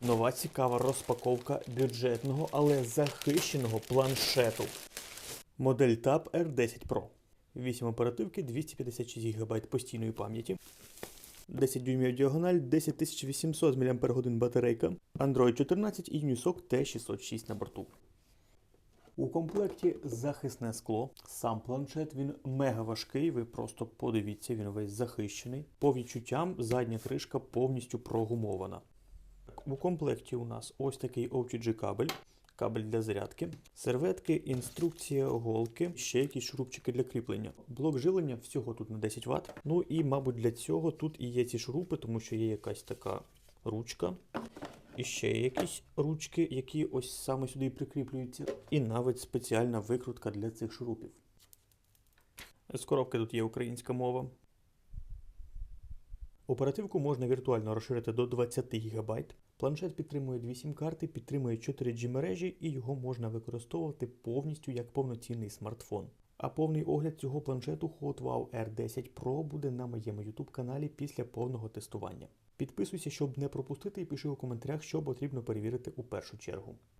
Нова цікава розпаковка бюджетного, але захищеного планшету. Модель Tab R10 Pro. 8 оперативки, 256 ГБ постійної пам'яті. 10 дюймів діагональ, 10800 мАч батарейка, Android 14 і Unisoc T606 на борту. У комплекті захисне скло. Сам планшет він мега важкий. Ви просто подивіться, він весь захищений. По відчуттям задня кришка повністю прогумована. У комплекті у нас ось такий OTG кабель, кабель для зарядки, серветки, інструкція, голки, ще якісь шурупчики для кріплення. Блок жилення всього тут на 10 Вт. Ну і, мабуть, для цього тут і є ці шурупи, тому що є якась така ручка. І ще якісь ручки, які ось саме сюди прикріплюються. І навіть спеціальна викрутка для цих шурупів. З коробки тут є українська мова. Оперативку можна віртуально розширити до 20 ГБ. Планшет підтримує дві сім-карти, підтримує 4G мережі і його можна використовувати повністю як повноцінний смартфон. А повний огляд цього планшету HotWow R10 Pro буде на моєму YouTube каналі після повного тестування. Підписуйся, щоб не пропустити, і пиши у коментарях, що потрібно перевірити у першу чергу.